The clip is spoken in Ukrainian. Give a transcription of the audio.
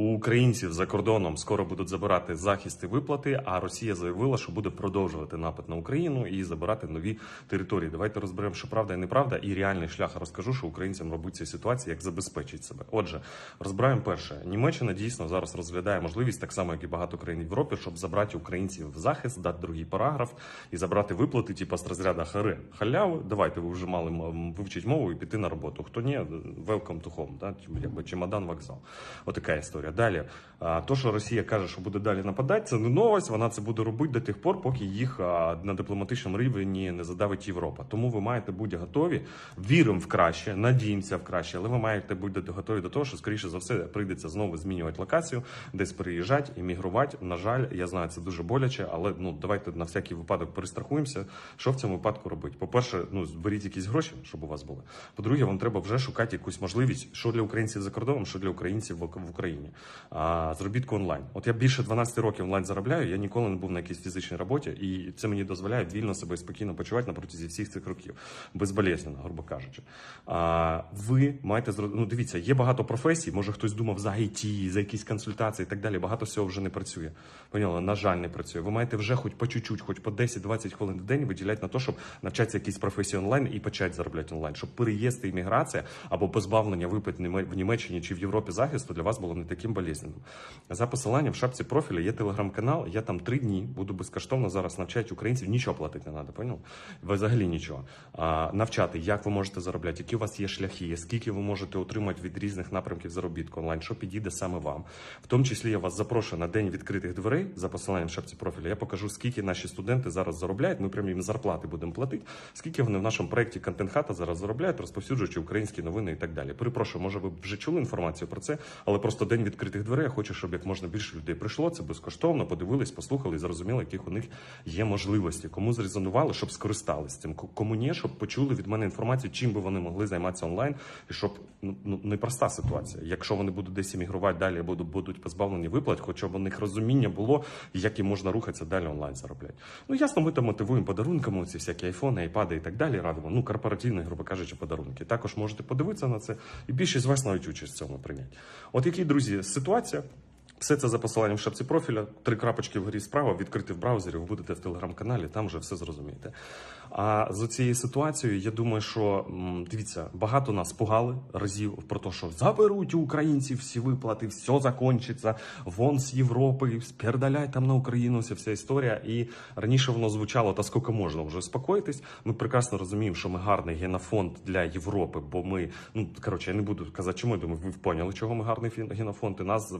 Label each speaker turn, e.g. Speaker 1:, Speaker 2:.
Speaker 1: У українців за кордоном скоро будуть забирати захист і виплати. А Росія заявила, що буде продовжувати напад на Україну і забирати нові території. Давайте розберемо, що правда і неправда, і реальний шлях розкажу, що українцям робить цій ситуації, як забезпечить себе. Отже, розбираємо перше. Німеччина дійсно зараз розглядає можливість, так само як і багато країн в Європі, щоб забрати українців в захист, дати другий параграф і забрати виплати, типу з розряду хари халяви. Давайте ви вже мали вивчити мову і піти на роботу. Хто ні, to home, да? якби чемодан вокзал. Отака історія. Далі, а, то, що Росія каже, що буде далі нападати, це не новость. Вона це буде робити до тих пор, поки їх на дипломатичному рівні не задавить Європа. Тому ви маєте бути готові. Віримо в краще, надіємося в краще, але ви маєте бути готові до того, що скоріше за все прийдеться знову змінювати локацію, десь переїжджати, іммігрувати. На жаль, я знаю, це дуже боляче, але ну давайте на всякий випадок перестрахуємося. Що в цьому випадку робити? По-перше, ну зберіть якісь гроші, щоб у вас були. По-друге, вам треба вже шукати якусь можливість, що для українців за кордоном, що для українців в Україні. А заробітку онлайн. От я більше 12 років онлайн заробляю. Я ніколи не був на якійсь фізичній роботі, і це мені дозволяє вільно себе і спокійно почувати на протязі всіх цих років, безболезненно, грубо кажучи. А ви маєте ну, дивіться, є багато професій. Може хтось думав за IT, за якісь консультації і так далі. Багато всього вже не працює. Поняли? На жаль, не працює. Ви маєте вже хоч по чуть-чуть, хоч по 10-20 хвилин в день виділяти на те, щоб навчатися якісь професії онлайн і почати заробляти онлайн, щоб переїзд і імміграція або позбавлення Неме- в Німеччині чи в Європі захисту для вас було не таким болезненним. За посиланням в шапці профіля є телеграм-канал. Я там три дні буду безкоштовно зараз навчати українців. Нічого платити не треба, поняв? Взагалі нічого. А, навчати, як ви можете заробляти, які у вас є шляхи, скільки ви можете отримати від різних напрямків заробітку онлайн, що підійде саме вам. В тому числі я вас запрошую на день відкритих дверей за посиланням в шапці профіля. Я покажу, скільки наші студенти зараз заробляють. Ми прямо їм зарплати будемо платити. Скільки вони в нашому проєкті контент хата зараз заробляють, розповсюджуючи українські новини і так далі. Перепрошую, може ви вже чули інформацію про це, але просто день відкритих дверей. Я хочу, щоб як можна більше людей прийшло. Це безкоштовно, подивились, послухали зрозуміли, яких у них є можливості. Кому зрезонували, щоб скористались цим. Ко- Кому ні, щоб почули від мене інформацію, чим би вони могли займатися онлайн, і щоб ну ну, непроста ситуація. Якщо вони будуть десь іммігрувати далі, будуть будуть позбавлені виплат, хоча б у них розуміння було, як їм можна рухатися далі онлайн заробляти. Ну ясно, ми там мотивуємо подарунками, ці всякі айфони, айпади і так далі. Радимо. Ну корпоративні, грубо кажучи, подарунки. Також можете подивитися на це, і більшість з вас навіть участь в цьому прийняти. От які друзі, ситуація. Все це за посиланням в шапці профіля. Три крапочки вгорі справа, відкрити в браузері, ви будете в телеграм-каналі, там вже все зрозумієте. А з цією ситуацією, я думаю, що дивіться, багато нас пугали разів про те, що заберуть українців всі виплати, все закінчиться, вон з Європи, спердаляй там на Україну, вся вся історія. І раніше воно звучало, та скільки можна вже успокоїтись. Ми прекрасно розуміємо, що ми гарний генофонд для Європи, бо ми, ну коротше, я не буду казати, чому я думаю, ви поняли, чого ми гарний генофонд, і нас